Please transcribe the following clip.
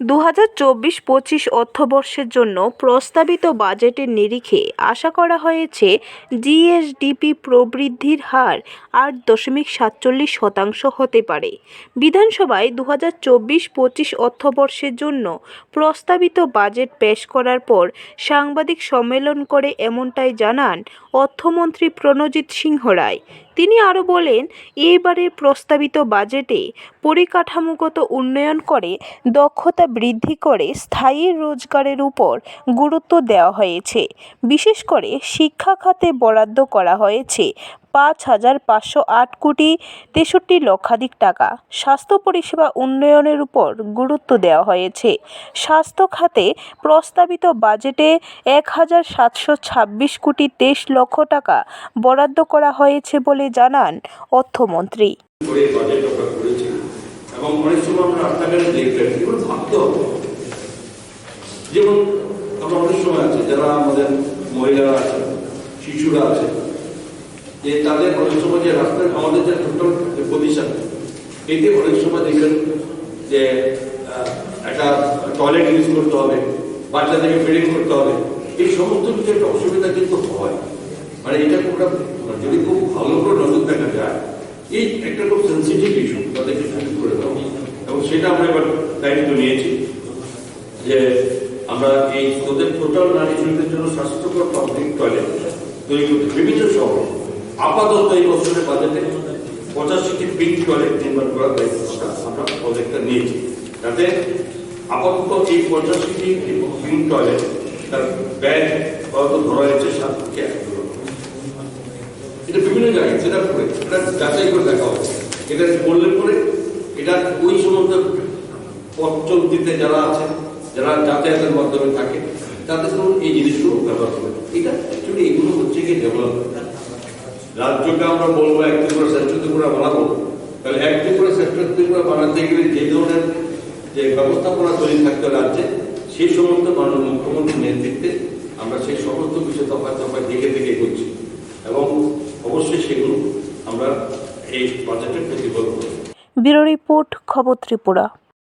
দু হাজার চব্বিশ পঁচিশ অর্থবর্ষের জন্য প্রস্তাবিত বাজেটের নিরিখে আশা করা হয়েছে জিএসডিপি প্রবৃদ্ধির হার আট দশমিক সাতচল্লিশ শতাংশ হতে পারে। বিধানসভায় দু হাজার চব্বিশ পঁচিশ অর্থবর্ষের জন্য প্রস্তাবিত বাজেট পেশ করার পর সাংবাদিক সম্মেলন করে এমনটাই জানান অর্থমন্ত্রী প্রণজিৎ সিংহ রায়। তিনি আরও বলেন এবারের প্রস্তাবিত বাজেটে পরিকাঠামোগত উন্নয়ন করে দক্ষতা বৃদ্ধি করে স্থায়ী রোজগারের উপর গুরুত্ব দেওয়া হয়েছে। বিশেষ করে শিক্ষা খাতে বরাদ্দ করা হয়েছে। পাঁচ হাজার পাঁচশো আট কোটি তেষট্টি লক্ষাধিক টাকা। স্বাস্থ্য পরিষেবা উন্নয়নের উপর গুরুত্ব দেওয়া হয়েছে। স্বাস্থ্য খাতে প্রস্তাবিত বাজেটে এক হাজার সাতশো ছাব্বিশ কোটি তেইশ লক্ষ টাকা বরাদ্দ করা হয়েছে বলে জানান অর্থমন্ত্রী। যেমন অনেক সময় আছে, যারা আমাদের মহিলারা আছে শিশুরা আছে যে তাদের অনেক সময় যে রাস্তায় আমাদের যে টোটাল পজিশন এতে অনেক সময় দেখবেন যে একটা টয়লেট ইউজ করতে হবে বাচ্চাদেরকে ফিডিং করতে হবে, এই সমস্ত কিছু একটা অসুবিধা কিন্তু হয়। মানে এটা খুব মানে যদি খুব ভালো করে নজর দেখা যায়, এই একটা খুব সেন্সিটিভ ইস্যু তাদেরকে শুরু করে দাও এবং সেটা আমরা এবার দায়িত্ব নিয়েছি যে আমরা এই ওদের টোটাল নারী জন্য স্বাস্থ্যকর পাবলিক টয়লেট তৈরি করতে, বিভিন্ন শহর। আপাতত এই বছরের বাজেটে পঁচাশিটি পিঙ্ক টয়লেট নির্মাণ করার দায়িত্ব আমরা- প্রজেক্টটা নিয়েছি। যাতে আপাতত এই পঁচাশিটি পিঙ্ক টয়লেট তার ব্যয় হয়তো ধরা হয়েছে সাত থেকে এক এটা বিভিন্ন জায়গায় সেটা করে এটা যাচাই করে দেখা হবে। এটা করলে পরে এটা ওই সমস্ত পথ চলতিতে যারা আছে, যারা যাতায়াতের মাধ্যমে থাকে, তাদের এই জিনিসগুলো ব্যবহার করে এটা অ্যাকচুয়ালি এগুলো হচ্ছে কি ডেভেলপমেন্ট রাজ্যকে আমরা বলব এক ত্রিপুরা শ্রেষ্ঠ ত্রিপুরা বানাবো, তাহলে এক ত্রিপুরা শ্রেষ্ঠ ত্রিপুরা বানাতে গেলে যে ধরনের যে ব্যবস্থাপনা তৈরি থাকতে রাজ্যে, সেই সমস্ত মাননীয় মুখ্যমন্ত্রীর নেতৃত্বে আমরা সেই সমস্ত কিছু দফায় দফায় দেখে দেখে করছি। এবং অবশ্যই সেগুলো আমরা এই বাজেটে প্রতিফলন করব ব্যুরো রিপোর্ট, খবর ত্রিপুরা।